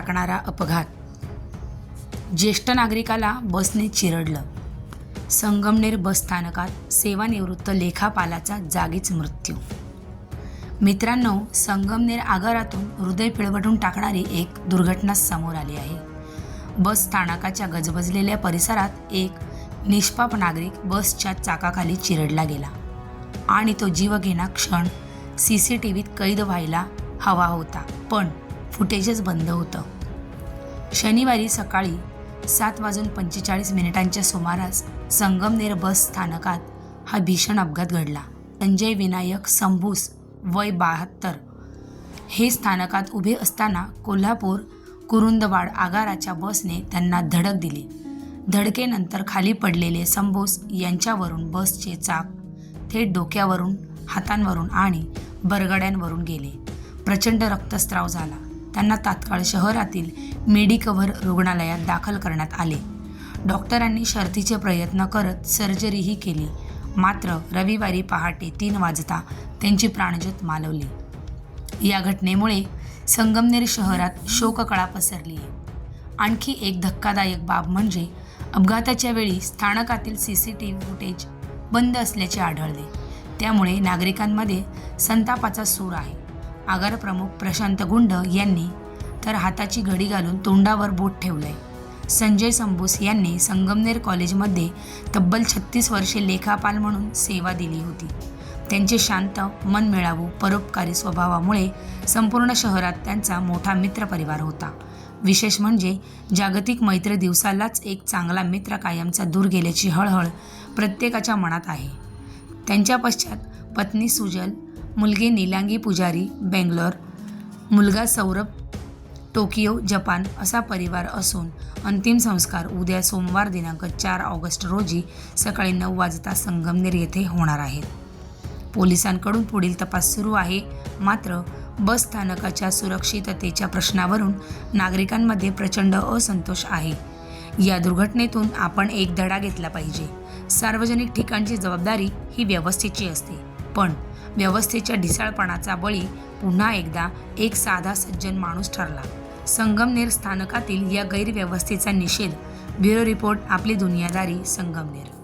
टाकणारा अपघात. ज्येष्ठ नागरिकाला बसने चिरडलं. संगमनेर बस स्थानकात सेवानिवृत्त लेखापालाचा जागीच मृत्यू. मित्रांनो संगमनेर आगारातून हृदय पिळवटून टाकणारी एक दुर्घटना समोर आली आहे. बस स्थानकाच्या गजबजलेल्या परिसरात एक निष्पाप नागरिक बसच्या चाकाखाली चिरडला गेला आणि तो जीवघेणा क्षण सी सी टी व्हीत कैद व्हायला हवा होता. पण फुटेजच बंद होतं. शनिवारी सकाळी सात वाजून पंचेचाळीस मिनिटांच्या सुमारास संगमनेर बस स्थानकात हा भीषण अपघात घडला. संजय विनायक संभूस वय बहात्तर हे स्थानकात उभे असताना कोल्हापूर कुरुंदवाड आगाराच्या बसने त्यांना धडक दिली. धडकेनंतर खाली पडलेले संभोस यांच्यावरून बसचे चाक थेट डोक्यावरून हातांवरून आणि बरगड्यांवरून गेले. प्रचंड रक्तस्राव झाला. त्यांना तात्काळ शहरातील मेडिकव्हर रुग्णालयात दाखल करण्यात आले. डॉक्टरांनी शर्थीचे प्रयत्न करत सर्जरीही केली. मात्र रविवारी पहाटे तीन वाजता त्यांची प्राणज्योत मालवली. या घटनेमुळे संगमनेर शहरात शोककळा पसरली. आहे आणखी एक धक्कादायक बाब म्हणजे अपघाताच्या वेळी स्थानकातील C C T V footage बंद असल्याचे आढळले. त्यामुळे नागरिकांमध्ये संतापाचा सूर आहे. आगार प्रमुख प्रशांत गुंड यांनी तर हाताची घडी घालून तोंडावर बोट ठेवलंय. संजय संबूस यांनी संगमनेर कॉलेजमध्ये तब्बल छत्तीस वर्षे लेखापाल म्हणून सेवा दिली होती. त्यांचे शांत मन मिळावू परोपकारी स्वभावामुळे संपूर्ण शहरात त्यांचा मोठा मित्रपरिवार होता. विशेष म्हणजे जागतिक मैत्री दिवसालाच एक चांगला मित्र कायमचा दूर गेल्याची हळहळ प्रत्येकाच्या मनात आहे. त्यांच्या पश्चात पत्नी सुजल मुलगी निलांगी पुजारी बेंगलोर. मुलगा सौरभ टोकियो जपान असा परिवार असून अंतिम संस्कार उद्या सोमवार दिनांक चार ऑगस्ट रोजी सकाळी नऊ वाजता संगमनेर येथे होणार आहेत. पोलिसांकडून पुढील तपास सुरू आहे. मात्र बस स्थानकाच्या सुरक्षिततेच्या प्रश्नावरून नागरिकांमध्ये प्रचंड असंतोष आहे. या दुर्घटनेतून आपण एक धडा घेतला पाहिजे. सार्वजनिक ठिकाणची जबाबदारी ही व्यवस्थेची असते. पण व्यवस्थेच्या ढिसाळपणाचा बळी पुन्हा एकदा एक साधा सज्जन माणूस ठरला. संगमनेर स्थानकातील या गैरव्यवस्थेचा निषेध ब्युरो रिपोर्ट आपली दुनियादारी संगमनेर.